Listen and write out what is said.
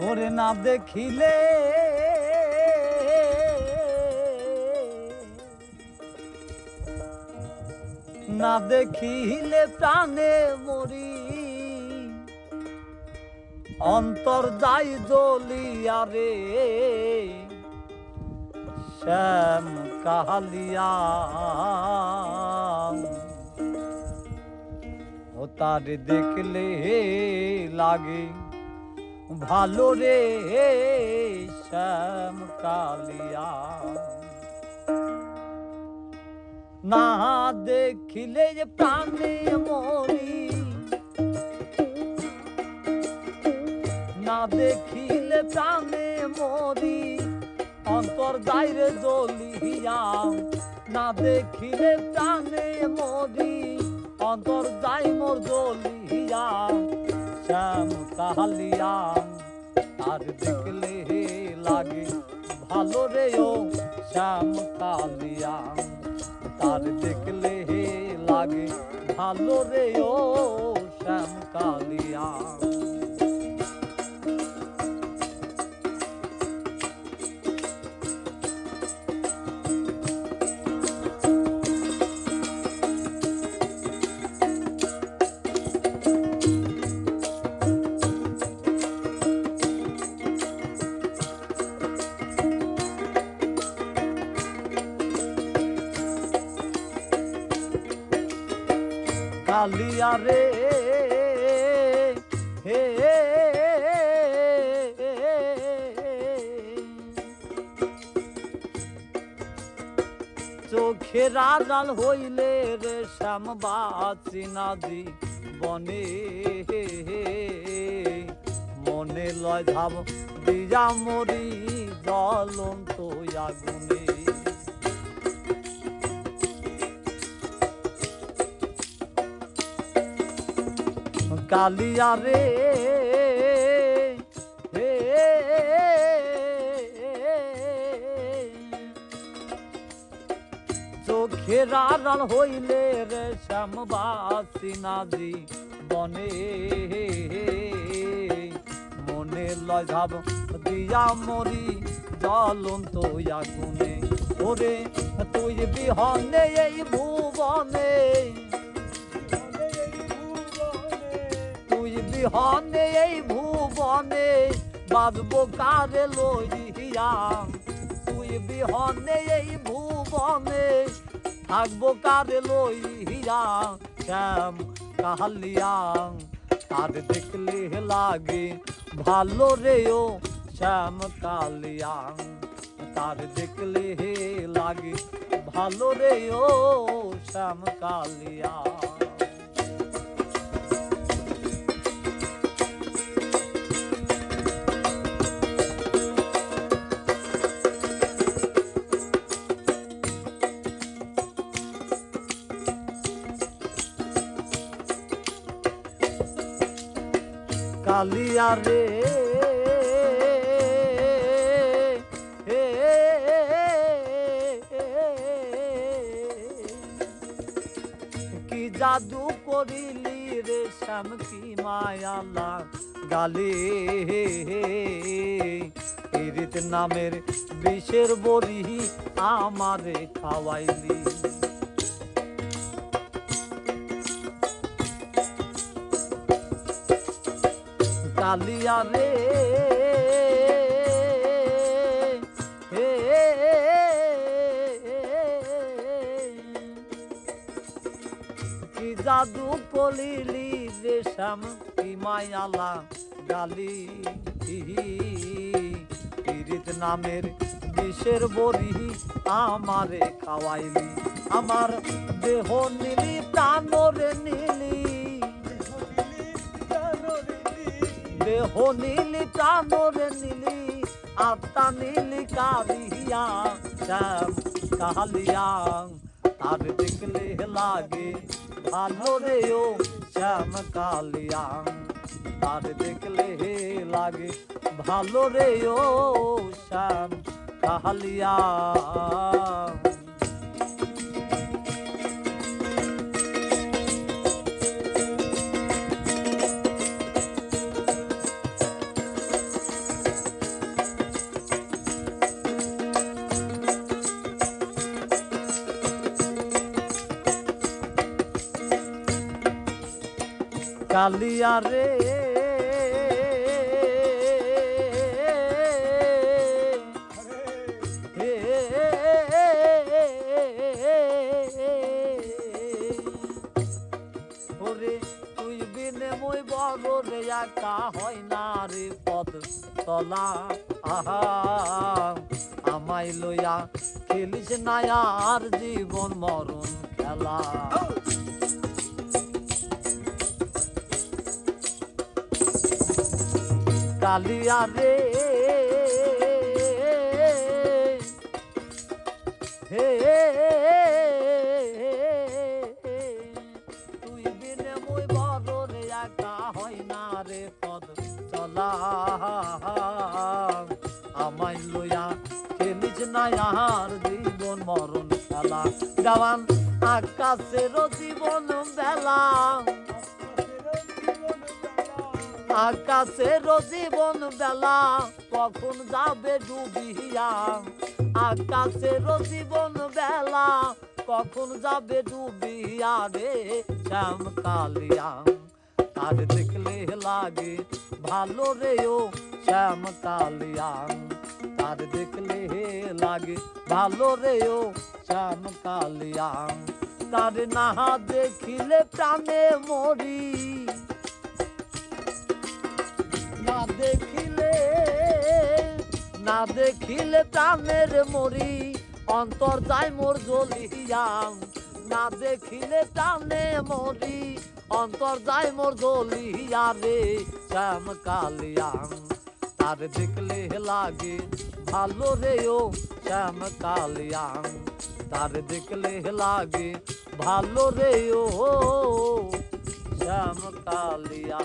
তোরে না দেখিলে। না দেখিলে প্রাণে মরি। অন্তর যাই জ্বলিয়া রে। শ্যাম কাহালিয়া। ও তার দেখলে লাগে ভালো রে শ্যাম কালিয়া। না দেখিলে যে প্রাণে মরি। না দেখিলে প্রাণে মরি। অন্তর যাইরে জ্বলিয়া। না দেখিলে প্রাণে মরি। অন্তর যাই মোর জ্বলিয়া। শ্যাম কাহালিয়া আর দেখলে লাগে ভালো রে ও শ্যাম কালিয়াম তার দেখলে লাগে ভালো রে ও শ্যাম কালিয়া কালিয়া রে। হে চোখের আড়াল হইলে রে শ্যাম বাচি নাদি বনে মনে লয় ধাব দিয়া মরি জ্বলন্ত আগুনে। কালিয়া রে। চোখের হইলে রে শ্যামবাসী বনে। মনে লয় ভাব দিয়া মরি জ্বলন্ত আগুনে। ওরে তুই বিহনে এই ভুবনে। বিহনে এই ভুবনে বাজবো কারে লইয়া তুই বিহনে, এই ভুবনে থাকব কারে লইয়া শ্যাম কাহালিয়া, তার দেখলে লাগে ভালো রে ও শ্যাম কালিয়া তার দেখলে লাগে ভালো রে ও শ্যাম কালিয়া কালিয়া রে। কি জাদু করিলি রে শ্যাম কি মায়ালা গালে পীড়িত নামের বিষের বড়ি আমারে খাওয়াইলি। কালিয়া রে। কি জাদু কলিলি রে শ্যাম, কি মায়ালা গালি পীড়িত নামের বিষের বড়ি আমারে খাওয়াইলি। আমার দেহ নীলি, প্রাণরে নীলি। দেহ নীলি প্রাণরে নীলি আত্মা নীলি কারিয়া শ্যাম কালিয়া। তার দেখলে লাগে ভালো রে ও শ্যাম কালিয়া। তার দেখলে লাগে ভালো রে ও শ্যাম কালিয়া। কালিয়া রে। ওরে, তুই মই বড় রে হয় না রে পদ তলা। আহা, আমায় লইয়া খেলিস না আর জীবন মরণ খেলা। কালিয়া রে। হে তুই বিনে মই বড় রে, একা হয় না রে পদ চলা আমায় লইয়া খেলিস না আর জীবন মরণ খেলা। গাওয়ান আকাশের জীবন বেলা। আকাশের জীবন বেলা, কখন যাবে ডুবিয়া? আকাশের জীবন বেলা, কখন যাবে ডুবিয়া রে শ্যাম কালিয়া? তার দেখলে লাগে ভালো রে ও শ্যাম কালিয়া। তার দেখলে লাগে ভালো রে ও শ্যাম কালিয়া। তার না দেখিলে প্রাণে মরি। না দেখিলে না দেখিলে প্রাণের মরি, অন্তর যায় মোর জ্বলিয়াম না দেখিলে প্রাণে মরি, অন্তর যায় মোর জ্বলিয়া রে শ্যাম কালিয়াম তার দেখলে লাগে ভালো রে ও শ্যাম কালিয়াম তার দেখলে লাগে ভালো রে ও শ্যাম কালিয়া।